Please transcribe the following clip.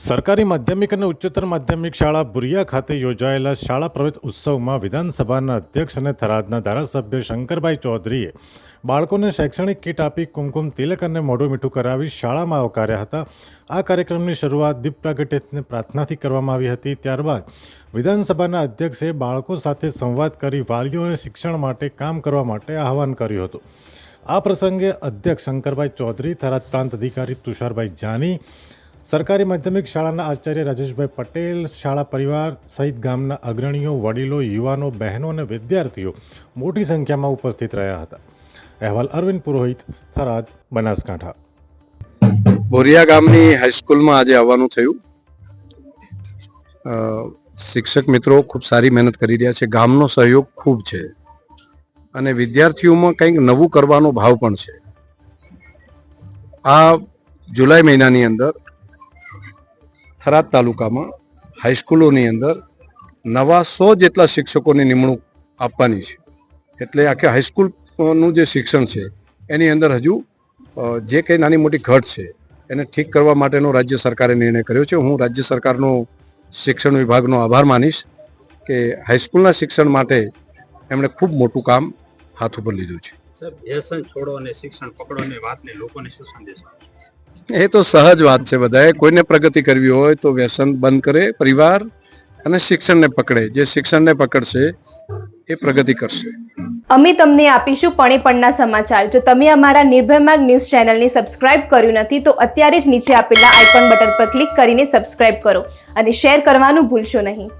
સરકારી માધ્યમિક અને ઉચ્ચતર માધ્યમિક શાળા બુરિયા ખાતે યોજાયેલા શાળા પ્રવેશ ઉત્સવમાં વિધાનસભાના અધ્યક્ષ અને થરાદના ધારાસભ્ય શંકરભાઈ ચૌધરીએ બાળકોને શૈક્ષણિક કીટ આપી કુમકુમ તિલક અને મોઢું મીઠું કરાવી શાળામાં આવકાર્યા હતા. આ કાર્યક્રમની શરૂઆત દીપ પ્રાગટ્યની પ્રાર્થનાથી કરવામાં આવી હતી. ત્યારબાદ વિધાનસભાના અધ્યક્ષે બાળકો સાથે સંવાદ કરી વાલીઓને શિક્ષણ માટે કામ કરવા માટે આહવાન કર્યું હતું. આ પ્રસંગે અધ્યક્ષ શંકરભાઈ ચૌધરી, થરાદ પ્રાંત અધિકારી તુષારભાઈ જાની સરકારી માધ્યમિક શાળાના આચાર્ય રાજેશભાઈ પટેલ, શાળા પરિવાર સહિત ગામના અગ્રણીઓ, વડીલો, યુવાનો, બહેનો અને વિદ્યાર્થીઓ મોટી સંખ્યામાં ઉપસ્થિત રહ્યા હતા. અહેવાલ અરવિંદ પુરોહિત, થરાદ, બનાસકાંઠા. બોરિયા ગામની હાઈસ્કૂલમાં આજે આવવાનું થયું. શિક્ષક મિત્રો ખૂબ સારી મહેનત કરી રહ્યા છે. ગામનો સહયોગ ખૂબ છે. અને વિદ્યાર્થીઓમાં કંઈક નવું કરવાનો ભાવ પણ છે. આ જુલાઈ મહિનાની અંદર થરાદ તાલુકામાં હાઈસ્કૂલોની અંદર નવા સો જેટલા શિક્ષકોની નિમણૂક આપવાની છે. એટલે આખે હાઈસ્કૂલનું જે શિક્ષણ છે, એની અંદર હજુ જે કંઈ નાની મોટી ઘટ છે, એને ઠીક કરવા માટેનો રાજ્ય સરકારે નિર્ણય કર્યો છે. હું રાજ્ય સરકારનો શિક્ષણ વિભાગનો આભાર માનીશ કે હાઈસ્કૂલના શિક્ષણ માટે એમણે ખૂબ મોટું કામ હાથ ઉપર લીધું છે. સર વ્યસન છોડો અને શિક્ષણ પકડો વાતને લોકોને શું સંદેશ? એ તો સહજ વાત છે બધાએ. કોઈને પ્રગતિ કરવી હોય તો વ્યસન બંધ કરે, પરિવાર અને શિક્ષણને પકડે. જે શિક્ષણને પકડશે, એ પ્રગતિ કરશે. અમે તમને આપીશું પણીપણના સમાચાર. જો તમે અમારા નિર્ભય માર્ગ ન્યૂઝ ચેનલને સબસ્ક્રાઇબ કર્યું નથી, તો અત્યારે જ નીચે આપેલા આઇકોન બટન પર ક્લિક કરીને સબસ્ક્રાઇબ કરો અને શેર કરવાનું ભૂલશો નહીં.